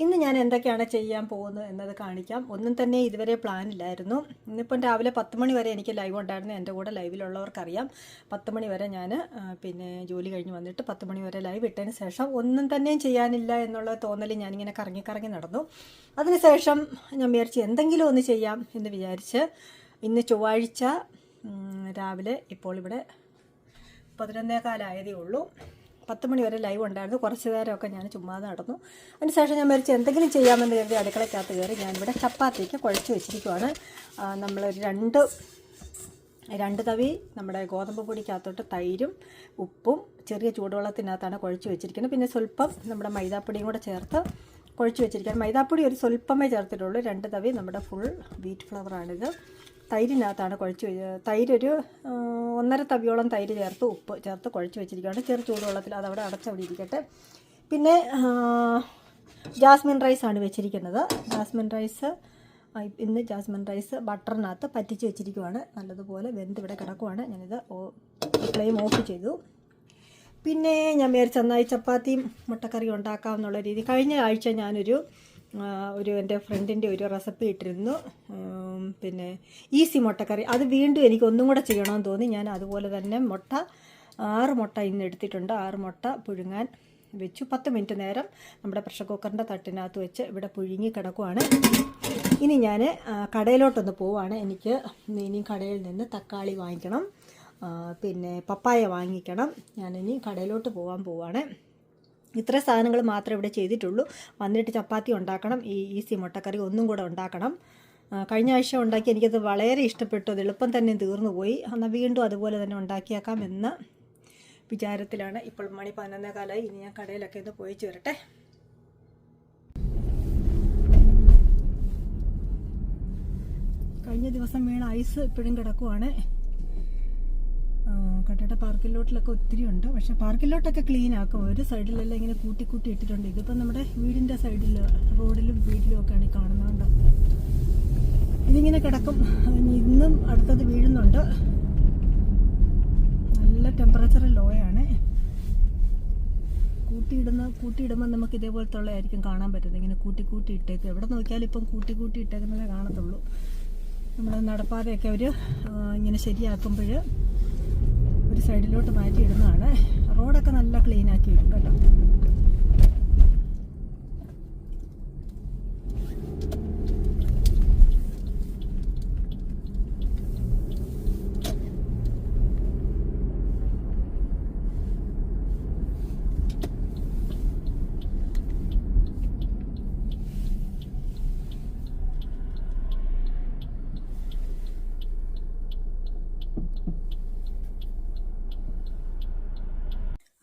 ഇന്ന് ഞാൻ എന്തൊക്കെയാണ് ചെയ്യാൻ പോകുന്നത് എന്നത് കാണിക്കാം. ഒന്നും തന്നെ ഇതുവരെ പ്ലാൻ ഇല്ലായിരുന്നു. ഇന്നിപ്പം രാവിലെ പത്ത് മണി വരെ എനിക്ക് ലൈവ് ഉണ്ടായിരുന്നു. എന്റെ കൂടെ ലൈവിലുള്ളവർക്കറിയാം പത്ത് മണി വരെ ഞാൻ പിന്നെ ജോലി കഴിഞ്ഞ് വന്നിട്ട് പത്ത് മണി വരെ ലൈവ് ഇട്ടതിന് ശേഷം ഒന്നും തന്നെയും ചെയ്യാനില്ല എന്നുള്ള തോന്നൽ ഞാനിങ്ങനെ കറങ്ങി കറങ്ങി നടന്നു. അതിനുശേഷം ഞാൻ വിചാരിച്ച് എന്തെങ്കിലും ഒന്ന് ചെയ്യാം എന്ന് വിചാരിച്ച് ഇന്ന് ചൊവ്വാഴ്ച രാവിലെ ഇപ്പോൾ ഇവിടെ പതിനൊന്നേകാലായതേ ഉള്ളൂ. പത്ത് മണി വരെ ലൈവ് ഉണ്ടായിരുന്നു. കുറച്ച് നേരമൊക്കെ ഞാൻ ചുമ്മാ നടന്നു. അതിനുശേഷം ഞാൻ മരിച്ച് എന്തെങ്കിലും ചെയ്യാമെന്ന് കരുതി അടുക്കളയ്ക്കകത്ത് കയറി ഞാനിവിടെ ചപ്പാത്തിക്ക് കുഴച്ച് വെച്ചിരിക്കുവാണ്. നമ്മളൊരു രണ്ട് രണ്ട് തവി നമ്മുടെ ഗോതമ്പ് പൊടിക്കകത്തോട്ട് തൈരും ഉപ്പും ചെറിയ ചൂടുവെള്ളത്തിനകത്താണ് കുഴച്ച് വെച്ചിരിക്കുന്നത്. പിന്നെ സ്വല്പം നമ്മുടെ മൈദാപ്പൊടിയും കൂടെ ചേർത്ത് കുഴച്ച് വെച്ചിരിക്കുകയാണ്. മൈദാപ്പൊടി ഒരു സ്വല്പമേ ചേർത്തിട്ടുള്ളൂ. രണ്ട് തവി നമ്മുടെ ഫുൾ വീറ്റ് ഫ്ലവറാണിത് തൈരിനകത്താണ് കുഴച്ച് തൈരൊരു ഒന്നര തവിയോളം തൈര് ചേർത്ത് ഉപ്പ് ചേർത്ത് കുഴച്ച് വെച്ചിരിക്കുകയാണ്. ചെറു ചൂടുവെള്ളത്തിൽ അതവിടെ അടച്ചവിടെ ഇരിക്കട്ടെ. പിന്നെ ജാസ്മിൻ റൈസാണ് വെച്ചിരിക്കുന്നത്. ജാസ്മിൻ റൈസ് ഇന്ന് ജാസ്മിൻ റൈസ് ബട്ടറിനകത്ത് പറ്റിച്ച് വെച്ചിരിക്കുവാണ്. നല്ലതുപോലെ വെന്ത് ഇവിടെ കിടക്കുവാണ്. ഞാനിത് ഫ്ലെയിം ഓഫ് ചെയ്തു. പിന്നെ ഞാൻ വേറെ നന്നായി ചപ്പാത്തിയും മുട്ടക്കറി ഉണ്ടാക്കാം എന്നുള്ള രീതി കഴിഞ്ഞ ആഴ്ച ഞാനൊരു ഒരു എന്റെ ഫ്രണ്ടിന്റെ ഒരു റെസിപ്പി ഇട്ടിരുന്നു. പിന്നെ ഈസി മുട്ടക്കറി. അത് വീണ്ടും എനിക്ക് ഒന്നും കൂടെ ചെയ്യണമെന്ന് തോന്നി. ഞാൻ അതുപോലെ തന്നെ മുട്ട ആറ് മുട്ട ഇന്ന് എടുത്തിട്ടുണ്ട്. ആറ് മുട്ട പുഴുങ്ങാൻ വെച്ചു. പത്ത് മിനിറ്റ് നേരം നമ്മുടെ പ്രഷർ കുക്കറിന്റെ തട്ടിനകത്ത് വെച്ച് ഇവിടെ പുഴുങ്ങി കിടക്കുവാണ്. ഇനി ഞാൻ കടയിലോട്ടൊന്ന് പോവാണ്. എനിക്ക് ഇനി കടയിൽ നിന്ന് തക്കാളി വാങ്ങിക്കണം. പിന്നെ പപ്പായ വാങ്ങിക്കണം. ഞാനിനി കടയിലോട്ട് പോകാൻ പോവാണ്. ഇത്ര സാധനങ്ങൾ മാത്രമേ ഇവിടെ ചെയ്തിട്ടുള്ളൂ. വന്നിട്ട് ചപ്പാത്തി ഉണ്ടാക്കണം ഈ ഈസി മുട്ടക്കറി ഒന്നും കൂടെ ഉണ്ടാക്കണം. കഴിഞ്ഞ ആഴ്ച ഉണ്ടാക്കി എനിക്കത് വളരെ ഇഷ്ടപ്പെട്ടു. അത് എളുപ്പം തന്നെ തീർന്നു പോയി. എന്നാൽ വീണ്ടും അതുപോലെ തന്നെ ഉണ്ടാക്കിയേക്കാം എന്ന വിചാരത്തിലാണ് ഇപ്പോൾ മണി പതിനൊന്നേ കാലമായി ഇനി ഞാൻ കടയിലൊക്കെ ഒന്ന് പോയി ചേരട്ടെ കഴിഞ്ഞ ദിവസം വീണ ഐസ് ഇപ്പോഴും കിടക്കുവാണ്. ആ, കട്ടയുടെ പാർക്കിലോട്ടിലൊക്കെ ഒത്തിരി ഉണ്ട്. പക്ഷെ പാർക്കിലോട്ടൊക്കെ ക്ലീൻ ആക്കും. ഒരു സൈഡിലെല്ലാം ഇങ്ങനെ കൂട്ടി കൂട്ടി ഇട്ടിട്ടുണ്ട്. ഇതിപ്പോൾ നമ്മുടെ വീടിന്റെ സൈഡിൽ റോഡിലും വീട്ടിലും ഒക്കെയാണ് കാണുന്നുണ്ട് ഇതിങ്ങനെ കിടക്കും. ഇന്നും അടുത്തത് വീഴുന്നുണ്ട്. നല്ല ടെമ്പറേച്ചർ ലോ ആണ് കൂട്ടിയിടുന്ന കൂട്ടിയിടുമ്പോൾ നമുക്ക് ഇതേപോലത്തെ ഉള്ളതായിരിക്കും കാണാൻ പറ്റുന്നത്. ഇങ്ങനെ കൂട്ടി കൂട്ടി ഇട്ടേക്ക്. എവിടെ നോക്കിയാലും ഇപ്പം കൂട്ടി കൂട്ടി ഇട്ടേക്കുന്നതേ കാണത്തുള്ളൂ. നമ്മൾ നടപ്പാതയൊക്കെ അവർ ഇങ്ങനെ ശരിയാക്കുമ്പോൾ ഒരു സൈഡിലോട്ട് മാറ്റിയിടുന്നതാണ്. റോഡൊക്കെ നല്ല ക്ലീൻ ആക്കിയിട്ടുണ്ട് കേട്ടോ.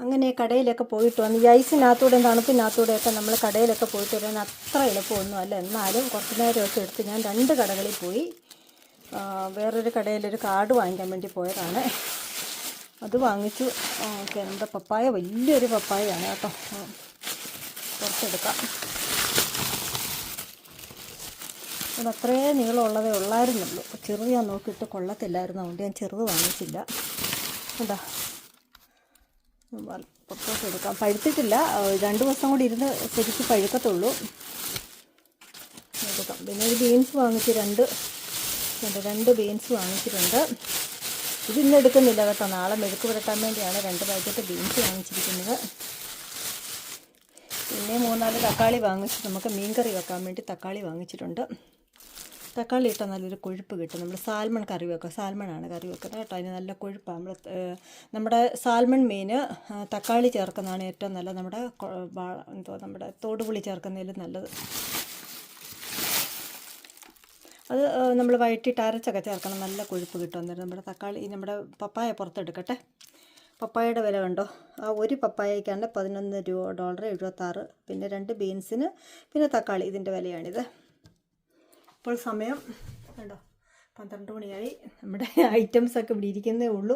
അങ്ങനെ കടയിലൊക്കെ പോയിട്ട് വന്ന് ഈ ഐസിനകത്തൂടെയും തണുപ്പിനകത്തൂടെയൊക്കെ നമ്മൾ കടയിലൊക്കെ പോയിട്ട് വരാൻ അത്ര എളുപ്പമൊന്നും അല്ല. എന്നാലും കുറച്ച് നേരമൊക്കെ എടുത്ത് ഞാൻ രണ്ട് കടകളിൽ പോയി. വേറൊരു കടയിലൊരു കാർഡ് വാങ്ങിക്കാൻ വേണ്ടി പോയതാണ്. അത് വാങ്ങിച്ചു. എന്താ പപ്പായ വലിയൊരു പപ്പായയാണ് കേട്ടോ. കുറച്ചെടുക്കാം. അത് അത്രേ നീളമുള്ളതേ ഉള്ളായിരുന്നുള്ളൂ. ചെറുത് ഞാൻ നോക്കിയിട്ട് കൊള്ളത്തില്ലായിരുന്നു. അതുകൊണ്ട് ഞാൻ ചെറുത് വാങ്ങിച്ചില്ല. എന്താ പുറത്തോട്ട് എടുക്കാം. പഴുത്തിട്ടില്ല. രണ്ട് ദിവസം കൂടി ഇരുന്ന് ശരിക്കും പഴുക്കത്തുള്ളൂ. എടുക്കാം. പിന്നെ ഒരു ബീൻസ് വാങ്ങിച്ച് രണ്ട് രണ്ട് ബീൻസ് വാങ്ങിച്ചിട്ടുണ്ട്. ഇത് ഇന്ന് എടുക്കുന്നില്ല കേട്ടോ. നാളെ മെഴുക്ക് പുരട്ടാൻ വേണ്ടിയാണ് രണ്ട് പാക്കറ്റ് ബീൻസ് വാങ്ങിച്ചിരിക്കുന്നത്. പിന്നെ മൂന്നാൽ തക്കാളി വാങ്ങിച്ച് നമുക്ക് മീൻ കറി വെക്കാൻ വേണ്ടി തക്കാളി വാങ്ങിച്ചിട്ടുണ്ട്. തക്കാളി ഇട്ടാൽ നല്ലൊരു കൊഴുപ്പ് കിട്ടും. നമ്മൾ സാൽമൺ കറി വെക്കുക. സാൽമണാണ് കറി വെക്കുന്നത് കേട്ടോ. അതിന് നല്ല കൊഴുപ്പാണ് നമ്മൾ നമ്മുടെ സാൽമൺ മീൻ തക്കാളി ചേർക്കുന്നതാണ് ഏറ്റവും നല്ലത്. നമ്മുടെ എന്തോ നമ്മുടെ തോടുപുളി ചേർക്കുന്നതിൽ നല്ലത്. അത് നമ്മൾ വഴറ്റിയിട്ട് അരച്ചൊക്കെ ചേർക്കണം. നല്ല കൊഴുപ്പ് കിട്ടും അന്നേരം. നമ്മുടെ തക്കാളി നമ്മുടെ പപ്പായ പുറത്തെടുക്കട്ടെ. പപ്പായയുടെ വില കണ്ടോ? ആ ഒരു പപ്പായക്കാണ് പതിനൊന്ന് രൂപ ഡോളർ എഴുപത്താറ്. പിന്നെ രണ്ട് ബീൻസിന് പിന്നെ തക്കാളി. ഇതിന്റെ വിലയാണിത്. ഇപ്പോൾ സമയം കണ്ടോ? പന്ത്രണ്ട് മണിയായി. നമ്മുടെ ഐറ്റംസ് ഒക്കെ ഇവിടെ ഇരിക്കുന്നേ ഉള്ളൂ.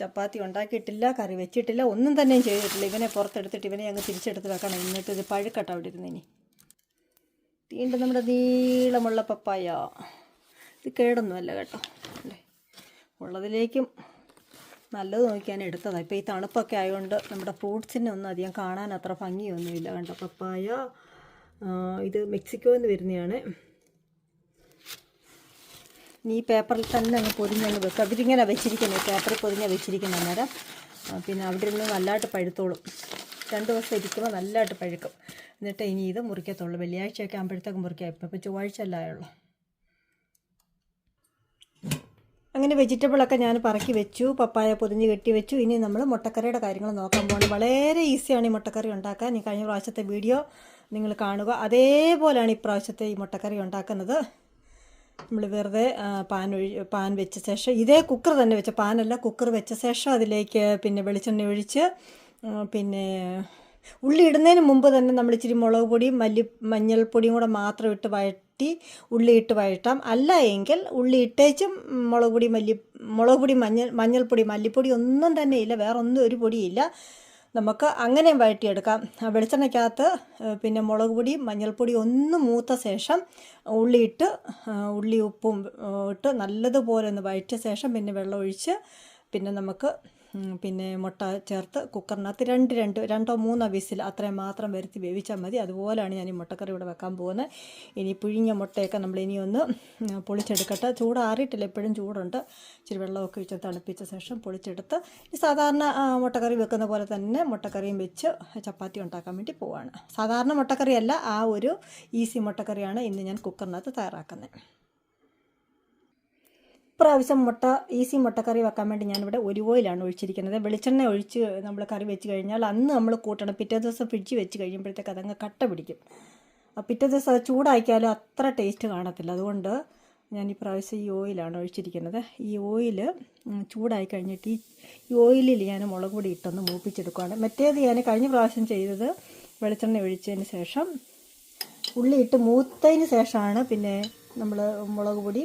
ചപ്പാത്തി ഉണ്ടാക്കിയിട്ടില്ല കറി വെച്ചിട്ടില്ല ഒന്നും തന്നെയും ചെയ്തിട്ടില്ല. ഇവനെ പുറത്തെടുത്തിട്ട് ഇവനെ അങ്ങ് തിരിച്ചെടുത്ത് വെക്കണം. എന്നിട്ട് ഇത് പഴുക്കട്ടോ അവിടെ ഇരുന്ന് ഇനി. വീണ്ടും നമ്മുടെ നീളമുള്ള പപ്പായ. ഇത് കേടൊന്നുമല്ല കേട്ടോ. അല്ലേ? ഉള്ളതിലേക്കും നല്ലത് നോക്കിയാണ് എടുത്തതാണ് ഇപ്പോൾ ഈ തണുപ്പൊക്കെ ആയതുകൊണ്ട് നമ്മുടെ ഫ്രൂട്ട്സിനെ ഒന്നും അധികം കാണാൻ അത്ര ഭംഗിയൊന്നുമില്ല. കണ്ടോ? പപ്പായ ഇത് മെക്സിക്കോയിൽ നിന്ന് വരുന്നതാണ്. ഇനി ഈ പേപ്പറിൽ തന്നെ അങ്ങ് പൊതിഞ്ഞങ്ങ് വെക്കുക അവരിങ്ങനെ വെച്ചിരിക്കുന്നത് പേപ്പറിൽ പൊതിഞ്ഞ വെച്ചിരിക്കുന്ന അന്നേരം. പിന്നെ അവിടെ ഇരുന്ന് നല്ലതായിട്ട് പഴുത്തോളും. രണ്ട് ദിവസം ഇരിക്കുമ്പോൾ നല്ലതായിട്ട് പഴുക്കും. എന്നിട്ട് ഇനി ഇത് മുറിക്കത്തുള്ളൂ. വെള്ളിയാഴ്ചയൊക്കെ ആകുമ്പോഴത്തേക്ക് മുറിക്കാം. ഇപ്പം ഇപ്പോൾ ചൊവ്വാഴ്ച അല്ലായുള്ളൂ അങ്ങനെ വെജിറ്റബിളൊക്കെ ഞാൻ പറക്കി വെച്ചു പപ്പായ പൊതിഞ്ഞ് കെട്ടി വെച്ചു. ഇനി നമ്മൾ മുട്ടക്കറിയുടെ കാര്യങ്ങൾ നോക്കാൻ പോകണം. വളരെ ഈസിയാണ് ഈ മുട്ടക്കറി ഉണ്ടാക്കാൻ. ഈ കഴിഞ്ഞ പ്രാവശ്യത്തെ വീഡിയോ നിങ്ങൾ കാണുക. അതേപോലെയാണ് ഇപ്രാവശ്യത്തെ ഈ മുട്ടക്കറി ഉണ്ടാക്കുന്നത്. നമ്മൾ വെറുതെ പാൻ ഒഴി പാൻ വെച്ച ശേഷം ഇതേ കുക്കർ തന്നെ വെച്ച പാനല്ല കുക്കർ വെച്ച ശേഷം അതിലേക്ക് പിന്നെ വെളിച്ചെണ്ണ ഒഴിച്ച് പിന്നെ ഉള്ളി ഇടുന്നതിന് മുമ്പ് തന്നെ നമ്മൾ ഇച്ചിരി മുളക് പൊടിയും മല്ലി മഞ്ഞൾപ്പൊടിയും കൂടെ മാത്രം ഇട്ട് വഴറ്റി ഉള്ളി ഇട്ട് വഴറ്റാം. അല്ല എങ്കിൽ ഉള്ളി ഇട്ടേച്ചും മുളക് പൊടി മല്ലി മുളക് പൊടി മഞ്ഞൾ മഞ്ഞൾപ്പൊടി മല്ലിപ്പൊടി ഒന്നും തന്നെ ഇല്ല വേറെ ഒന്നും ഒരു പൊടിയില്ല നമുക്ക് അങ്ങനെ വഴറ്റിയെടുക്കാം. വെളിച്ചെണ്ണയ്ക്കകത്ത് പിന്നെ മുളക് പൊടി മഞ്ഞൾപ്പൊടി ഒന്ന് മൂത്ത ശേഷം ഉള്ളിയിട്ട് ഉള്ളി ഉപ്പും ഇട്ട് നല്ലതുപോലെ ഒന്ന് വഴറ്റിയ ശേഷം പിന്നെ വെള്ളം ഒഴിച്ച് പിന്നെ നമുക്ക് പിന്നെ മുട്ട ചേർത്ത് കുക്കറിനകത്ത് രണ്ട് രണ്ട് രണ്ടോ മൂന്നോ വിസിൽ അത്രയും മാത്രം വരുത്തി വേവിച്ചാൽ മതി. അതുപോലെയാണ് ഞാൻ ഈ മുട്ടക്കറി ഇവിടെ വെക്കാൻ പോകുന്നത്. ഇനി പുഴിഞ്ഞ മുട്ടയൊക്കെ നമ്മൾ ഇനി ഒന്ന് പൊളിച്ചെടുക്കട്ടെ. ചൂടാറിയിട്ടില്ല എപ്പോഴും ചൂടുണ്ട്. ഇച്ചിരി വെള്ളമൊക്കെ ഒഴിച്ച് തണുപ്പിച്ച ശേഷം പൊളിച്ചെടുത്ത് സാധാരണ മുട്ടക്കറി വെക്കുന്ന പോലെ തന്നെ മുട്ടക്കറിയും വെച്ച് ചപ്പാത്തി ഉണ്ടാക്കാൻ വേണ്ടി പോവാണ്. സാധാരണ മുട്ടക്കറിയല്ല ആ ഒരു ഈസി മുട്ടക്കറിയാണ് ഇന്ന് ഞാൻ കുക്കറിനകത്ത് തയ്യാറാക്കുന്നത്. ഇപ്രാവശ്യം മുട്ട ഈസി മുട്ടക്കറി വെക്കാൻ വേണ്ടി ഞാനിവിടെ ഒരു ഓയിലാണ് ഒഴിച്ചിരിക്കുന്നത്. വെളിച്ചെണ്ണ ഒഴിച്ച് നമ്മൾ കറി വെച്ച് കഴിഞ്ഞാൽ അന്ന് നമ്മൾ കൂട്ടണം. പിറ്റേ ദിവസം ഫ്രിഡ്ജ് വെച്ച് കഴിയുമ്പോഴത്തേക്ക് അതങ്ങ് കട്ട പിടിക്കും. പിറ്റേ ദിവസം അത് ചൂടാക്കിയാലും അത്ര ടേസ്റ്റ് കാണത്തില്ല. അതുകൊണ്ട് ഞാൻ ഈ പ്രാവശ്യം ഈ ഓയിലാണ് ഒഴിച്ചിരിക്കുന്നത്. ഈ ഓയിൽ ചൂടായി കഴിഞ്ഞിട്ട് ഈ ഈ ഓയിലിൽ ഞാൻ മുളക് പൊടി ഇട്ടൊന്ന് മൂപ്പിച്ചെടുക്കുകയാണ് മറ്റേത് ഞാൻ കഴിഞ്ഞ പ്രാവശ്യം ചെയ്തത് വെളിച്ചെണ്ണ ഒഴിച്ചതിന് ശേഷം ഉള്ളി ഇട്ട് മൂത്തതിന് ശേഷമാണ് പിന്നെ നമ്മൾ മുളക് പൊടി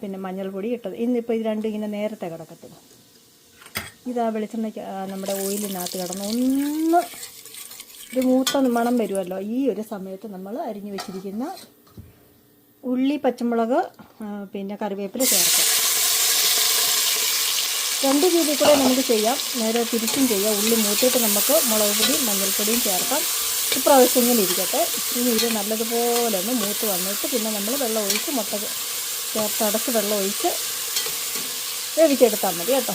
പിന്നെ മഞ്ഞൾപ്പൊടി ഇട്ടത്. ഇന്നിപ്പോൾ ഇത് രണ്ടും ഇങ്ങനെ നേരത്തെ കിടക്കത്തില്ല ഇതാ വെളിച്ചെണ്ണയ്ക്ക് നമ്മുടെ ഓയിലിനകത്ത് കിടന്ന് ഒന്ന് ഒരു മൂത്ത മണം വരുമല്ലോ. ഈ ഒരു സമയത്ത് നമ്മൾ അരിഞ്ഞു വെച്ചിരിക്കുന്ന ഉള്ളി പച്ചമുളക് പിന്നെ കറിവേപ്പില ചേർക്കാം. രണ്ട് രീതിയിൽ കൂടെ നമുക്ക് ചെയ്യാം. നേരെ തിരിച്ചും ചെയ്യാം. ഉള്ളി മൂത്തിയിട്ട് നമുക്ക് മുളക് പൊടിയും മഞ്ഞൾപ്പൊടിയും ചേർക്കാം. ഇപ്രാവശ്യം ഇങ്ങനെ ഇരിക്കട്ടെ. ഇനി ഇത് നല്ലതുപോലെ ഒന്ന് മൂത്ത് വന്നിട്ട് പിന്നെ നമ്മൾ വെള്ളം ഒഴിച്ച് മുട്ട ചേർത്ത് അടച്ച് വെള്ളം ഒഴിച്ച് വേവിച്ചെടുത്താൽ മതി കേട്ടോ.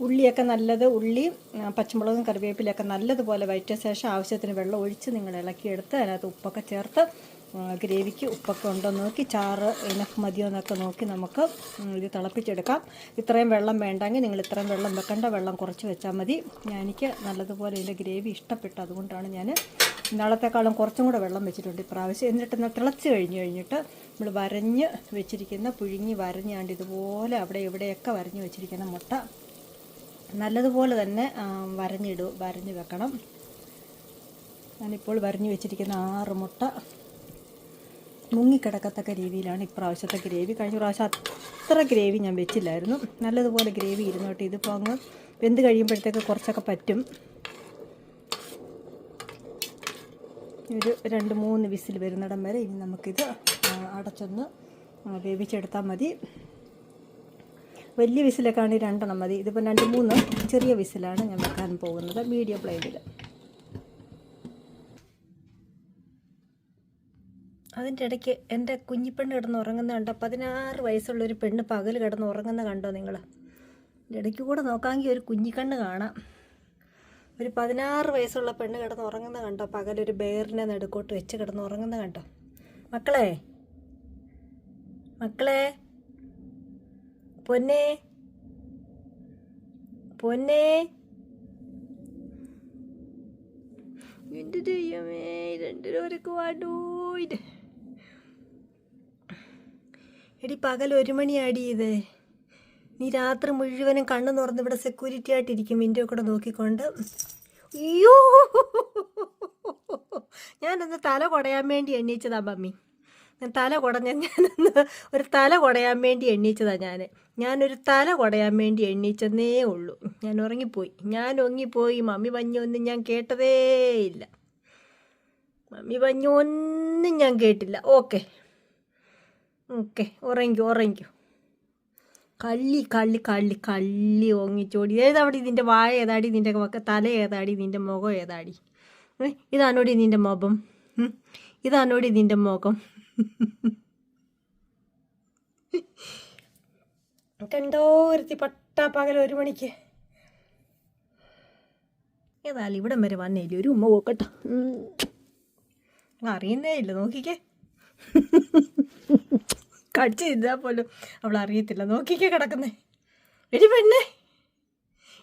ഉള്ളിയൊക്കെ നല്ലത് ഉള്ളി പച്ചമുളകും കറിവേപ്പിലൊക്കെ നല്ലതുപോലെ വയറ്റിയ ശേഷം ആവശ്യത്തിന് വെള്ളം ഒഴിച്ച് നിങ്ങൾ ഇളക്കിയെടുത്ത് അതിനകത്ത് ഉപ്പൊക്കെ ചേർത്ത് ഗ്രേവിക്ക് ഉപ്പൊക്കെ ഉണ്ടോ നോക്കി ചാറ് ഇനഫ് മതിയോ എന്നൊക്കെ നോക്കി നമുക്ക് ഇത് തിളപ്പിച്ചെടുക്കാം. ഇത്രയും വെള്ളം വേണ്ടെങ്കിൽ നിങ്ങൾ ഇത്രയും വെള്ളം വെക്കേണ്ട വെള്ളം കുറച്ച് വെച്ചാൽ മതി. ഞാൻ എനിക്ക് നല്ലതുപോലെ ഇതിന്റെ ഗ്രേവി ഇഷ്ടപ്പെട്ടു. അതുകൊണ്ടാണ് ഞാൻ ഇന്നാളത്തെക്കാളും കുറച്ചും കൂടെ വെള്ളം വെച്ചിട്ടുണ്ട് ഇപ്രാവശ്യം. എന്നിട്ട് എന്നാൽ തിളച്ച് കഴിഞ്ഞ് കഴിഞ്ഞിട്ട് നമ്മൾ വരഞ്ഞ് വെച്ചിരിക്കുന്ന പുഴുങ്ങി വരഞ്ഞാണ്ട് ഇതുപോലെ അവിടെ ഇവിടെയൊക്കെ വരഞ്ഞ് വെച്ചിരിക്കുന്ന മുട്ട നല്ലതുപോലെ തന്നെ വരഞ്ഞിടൂ വരഞ്ഞ് വെക്കണം. ഞാനിപ്പോൾ വരഞ്ഞ് വെച്ചിരിക്കുന്ന ആറ് മുട്ട മുങ്ങിക്കിടക്കത്തക്ക രീതിയിലാണ് ഇപ്രാവശ്യത്തെ ഗ്രേവി. കഴിഞ്ഞ പ്രാവശ്യം അത്ര ഗ്രേവി ഞാൻ വെച്ചില്ലായിരുന്നു. നല്ലതുപോലെ ഗ്രേവി ഇരുന്നോട്ട് ഇതിപ്പോൾ അങ്ങ് വെന്ത് കഴിയുമ്പോഴത്തേക്ക് കുറച്ചൊക്കെ പറ്റും. ഒരു രണ്ട് മൂന്ന് വിസിൽ വരുന്നിടം വരെ ഇനി നമുക്കിത് അടച്ചൊന്ന് വേവിച്ചെടുത്താൽ മതി. വലിയ വിസിലൊക്കെ ആണെങ്കിൽ രണ്ടെണ്ണം മതി. ഇതിപ്പോൾ രണ്ട് മൂന്ന് ചെറിയ വിസിലാണ് ഞാൻ വെക്കാൻ പോകുന്നത്. മീഡിയം ഫ്ലെയിമിൽ അതിന്റെ ഇടയ്ക്ക് എന്റെ കുഞ്ഞിപ്പെണ്ണ് കിടന്ന് ഉറങ്ങുന്ന കണ്ടോ? പതിനാറ് വയസ്സുള്ളൊരു പെണ്ണ് പകൽ കിടന്ന് ഉറങ്ങുന്ന കണ്ടോ നിങ്ങൾ ഇടയ്ക്ക് കൂടെ നോക്കാമെങ്കിൽ ഒരു കുഞ്ഞിക്കണ്ണ് കാണാം. ഒരു പതിനാറ് വയസ്സുള്ള പെണ്ണ് കിടന്ന് ഉറങ്ങുന്ന കണ്ടോ? പകലൊരു ബെയറിനെ നടുക്കോട്ട് വെച്ച് കിടന്ന് ഉറങ്ങുന്ന കണ്ടോ? മക്കളെ? മക്കളെ? പൊന്നേ? പൊന്നേ? എന്റെ ദൈവമേ രണ്ടുപേരൊക്കെ വാടൂര് എടി പകൽ ഒരു മണിയാടി ഇത്. നീ രാത്രി മുഴുവനും കണ്ണു തുറന്ന് ഇവിടെ സെക്യൂരിറ്റി ആയിട്ടിരിക്കും. വിൻഡോ കൂടെ നോക്കിക്കൊണ്ട്. അയ്യോ! ഞാനൊന്ന് തല കുടയാൻ വേണ്ടി എണ്ണീച്ചതാ മമ്മി. ഞാൻ തല കുടഞ്ഞ ഞാനൊന്ന് ഒരു തല കുടയാൻ വേണ്ടി എണ്ണീച്ചതാ ഞാൻ ഞാനൊരു തല കുടയാൻ വേണ്ടി എണ്ണീച്ചെന്നേ ഉള്ളൂ. ഞാൻ ഉറങ്ങിപ്പോയി. ഞാൻ ഉറങ്ങിപ്പോയി. മമ്മി പഞ്ഞൊന്നും ഞാൻ കേട്ടതേ ഇല്ല. മമ്മി പഞ്ഞൊന്നും ഞാൻ കേട്ടില്ല. ഓക്കെ. ഓക്കെ ഉറങ്ങിക്കോ ഉറങ്ങിക്കോ. കള്ളി കള്ളി കള്ളി കള്ളി ഓങ്ങിച്ചോടി. ഏതാടി ഇതിന്റെ വായ ഏതാടി ഇതിന്റെ തല ഏതാടി ഇതിന്റെ മുഖം ഏതാടി? ഇതാണോടി നിന്റെ മുഖം. ഇതാണോടി നിന്റെ മുഖം? കണ്ടോ ഒരുത്തി പട്ടാപ്പകൽ ഒരു മണിക്ക്. ഏതായാലും ഇവിടം വരെ വന്നേലി ഒരു ഉമ്മ പോക്കട്ടോ. അറിയുന്നേ ഇല്ല നോക്കിക്കേ. കടിച്ചു തിന്നാ പോലും അവൾ അറിയത്തില്ല നോക്കിക്കേ കിടക്കുന്നേ. എടി പെണ്ണേ.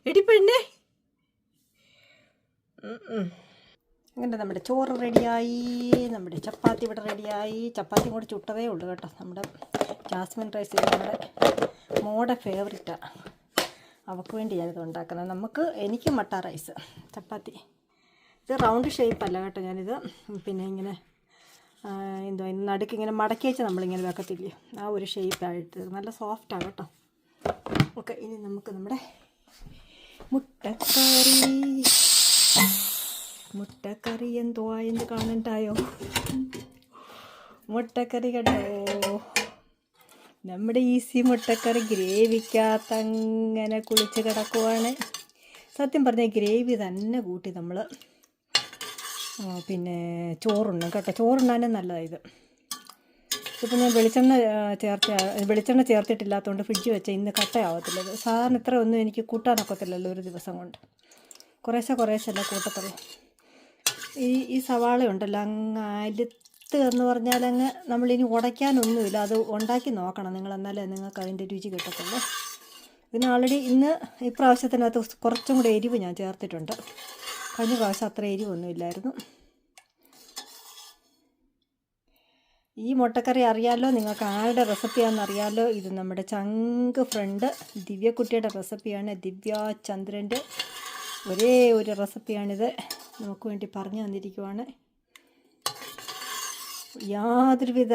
എടി പെണ്ണേ. അങ്ങനെ നമ്മുടെ ചോറ് റെഡിയായി. നമ്മുടെ ചപ്പാത്തി ഇവിടെ റെഡിയായി. ചപ്പാത്തി കൂടെ ചുട്ടതേ ഉള്ളൂ കേട്ടോ. നമ്മുടെ ജാസ്മിൻ റൈസ് നമ്മുടെ മോടെ ഫേവറേറ്റാണ് അവൾക്ക് വേണ്ടി ഞാനിത് ഉണ്ടാക്കുന്നത്. നമുക്ക് എനിക്ക് മട്ട റൈസ് ചപ്പാത്തി. ഇത് റൗണ്ട് ഷേപ്പല്ല കേട്ടോ ഞാനിത്. പിന്നെ ഇങ്ങനെ എന്തോ നടുക്ക് ഇങ്ങനെ മടക്കിയേച്ച് നമ്മളിങ്ങനെ വെക്കത്തില്ലേ? ആ ഒരു ഷേപ്പായിട്ട് നല്ല സോഫ്റ്റാണ് കേട്ടോ. ഓക്കെ ഇനി നമുക്ക് നമ്മുടെ മുട്ടക്കറി. മുട്ടക്കറി എന്തോ എന്ത് കാണണ്ടായോ മുട്ടക്കറി കേട്ടോ നമ്മുടെ ഈസി മുട്ടക്കറി ഗ്രേവിക്കകത്ത് അങ്ങനെ കുളിച്ച് കിടക്കുവാണ്. സത്യം പറഞ്ഞാൽ ഗ്രേവി തന്നെ കൂട്ടി നമ്മൾ പിന്നെ ചോറുണ്ണും. കേട്ടോ ചോറുണ്ണാനും നല്ലതാണ് ഇത്. ഇപ്പം ഞാൻ വെളിച്ചെണ്ണ ചേർത്ത വെളിച്ചെണ്ണ ചേർത്തിട്ടില്ലാത്തതുകൊണ്ട് ഫ്രിഡ്ജ് വെച്ച ഇന്ന് കട്ടയാവത്തില്ല. സാധാരണ ഇത്ര ഒന്നും എനിക്ക് കൂട്ടാനൊക്കത്തില്ലല്ലോ ഒരു ദിവസം കൊണ്ട്. കുറേശ്ശെ കുറേശ്ശെ അല്ല കൂട്ടത്തുള്ളൂ. ഈ ഈ സവാള ഉണ്ടല്ലോ അങ്ങ് അലുത്ത് എന്ന് പറഞ്ഞാൽ അങ്ങ് നമ്മളിനി ഉടയ്ക്കാനൊന്നുമില്ല. അത് ഉണ്ടാക്കി നോക്കണം നിങ്ങൾ എന്നാലേ നിങ്ങൾക്ക് അതിന്റെ രുചി കിട്ടത്തുള്ളൂ. ഇതിന് ആൾറെഡി ഇന്ന് ഇപ്രാവശ്യത്തിനകത്ത് കുറച്ചും കൂടെ എരിവ് ഞാൻ ചേർത്തിട്ടുണ്ട്. കഴിഞ്ഞ പ്രാവശ്യം അത്ര എരിവൊന്നും ഇല്ലായിരുന്നു ഈ മുട്ടക്കറി അറിയാമല്ലോ നിങ്ങൾക്ക് ആരുടെ റെസിപ്പിയാണെന്ന് അറിയാമല്ലോ ഇത് നമ്മുടെ ചങ്ക് ഫ്രണ്ട് ദിവ്യക്കുട്ടിയുടെ റെസിപ്പിയാണ്. ദിവ്യ ചന്ദ്രന്റെ ഒരേ ഒരു റെസിപ്പിയാണിത്. നമുക്ക് വേണ്ടി പറഞ്ഞു തന്നിരിക്കുവാണ്. യാതൊരുവിധ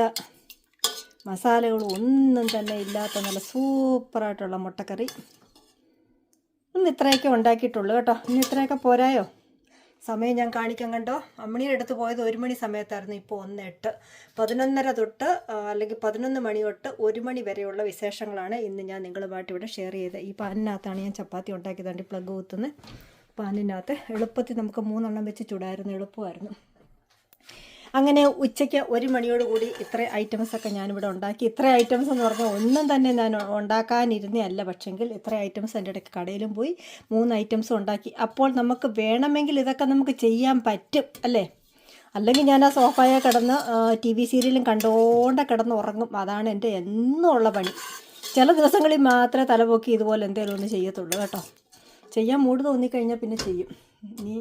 മസാലകളും ഒന്നും തന്നെ ഇല്ലാത്ത നല്ല സൂപ്പറായിട്ടുള്ള മുട്ടക്കറി. ഇന്ന് ഇത്രയൊക്കെ ഉണ്ടാക്കിയിട്ടുള്ളൂ കേട്ടോ. ഇന്ന് ഇത്രയൊക്കെ പോരായോ? സമയം ഞാൻ കാണിക്കാൻ കണ്ടോ? അമ്മണിയുടെ അടുത്ത് പോയത് ഒരു മണി സമയത്തായിരുന്നു ഇപ്പോൾ ഒന്ന് എട്ട്. പതിനൊന്നര തൊട്ട് അല്ലെങ്കിൽ പതിനൊന്ന് മണി തൊട്ട് ഒരു മണി വരെയുള്ള വിശേഷങ്ങളാണ് ഇന്ന് ഞാൻ നിങ്ങളുമായിട്ട് ഇവിടെ ഷെയർ ചെയ്തത്. ഈ പാനിനകത്താണ് ഞാൻ ചപ്പാത്തി ഉണ്ടാക്കിയതാണ്ട് പ്ലഗ് കുത്തുന്നത്. പാനിനകത്ത് എളുപ്പത്തിൽ നമുക്ക് മൂന്നെണ്ണം വെച്ച് ചുടായിരുന്നു എളുപ്പമായിരുന്നു. അങ്ങനെ ഉച്ചയ്ക്ക് ഒരു മണിയോട് കൂടി ഇത്ര ഐറ്റംസ് ഒക്കെ ഞാനിവിടെ ഉണ്ടാക്കി. ഇത്ര ഐറ്റംസ് എന്ന് പറഞ്ഞാൽ ഒന്നും തന്നെ ഞാൻ ഉണ്ടാക്കാനിരുന്നല്ല പക്ഷെങ്കിൽ ഇത്ര ഐറ്റംസ് എന്റെ ഇടയ്ക്ക് കടയിലും പോയി മൂന്ന് ഐറ്റംസ് ഉണ്ടാക്കി. അപ്പോൾ നമുക്ക് വേണമെങ്കിൽ ഇതൊക്കെ നമുക്ക് ചെയ്യാൻ പറ്റും അല്ലേ? അല്ലെങ്കിൽ ഞാൻ ആ സോഫയെ കിടന്ന് ടി വി സീരിയലും കണ്ടോണ്ട കിടന്ന് ഉറങ്ങും. അതാണ് എന്റെ എന്നും ഉള്ള പണി. ചില ദിവസങ്ങളിൽ മാത്രമേ തലപൊക്കി ഇതുപോലെ എന്തെങ്കിലും ഒന്ന് ചെയ്യത്തുള്ളൂ കേട്ടോ. ചെയ്യാൻ മൂട് തോന്നിക്കഴിഞ്ഞാൽ പിന്നെ ചെയ്യും. ഇനി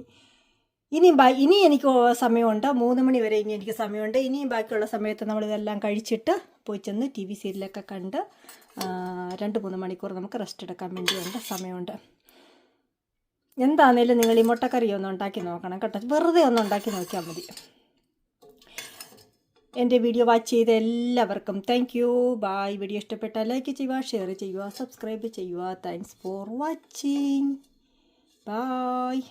ഇനിയും ബാ ഇനി എനിക്ക് സമയമുണ്ട്. മൂന്ന് മണി വരെ ഇനി എനിക്ക് സമയമുണ്ട്. ഇനിയും ബാക്കിയുള്ള സമയത്ത് നമ്മളിതെല്ലാം കഴിച്ചിട്ട് പോയി ചെന്ന് ടി വി സീരിയലൊക്കെ കണ്ട് രണ്ട് മൂന്ന് മണിക്കൂർ നമുക്ക് റെസ്റ്റ് എടുക്കാൻ വേണ്ടിയുണ്ട്. സമയമുണ്ട്. എന്താണേലും നിങ്ങൾ ഈ മുട്ടക്കറി ഒന്ന് ഉണ്ടാക്കി നോക്കണം കേട്ടോ. വെറുതെ ഒന്ന് ഉണ്ടാക്കി നോക്കിയാൽ മതി. എന്റെ വീഡിയോ വാച്ച് ചെയ്ത എല്ലാവർക്കും താങ്ക് യു ബായ് വീഡിയോ ഇഷ്ടപ്പെട്ടാൽ ലൈക്ക് ചെയ്യുക ഷെയർ ചെയ്യുക സബ്സ്ക്രൈബ് ചെയ്യുക. Thanks for watching bye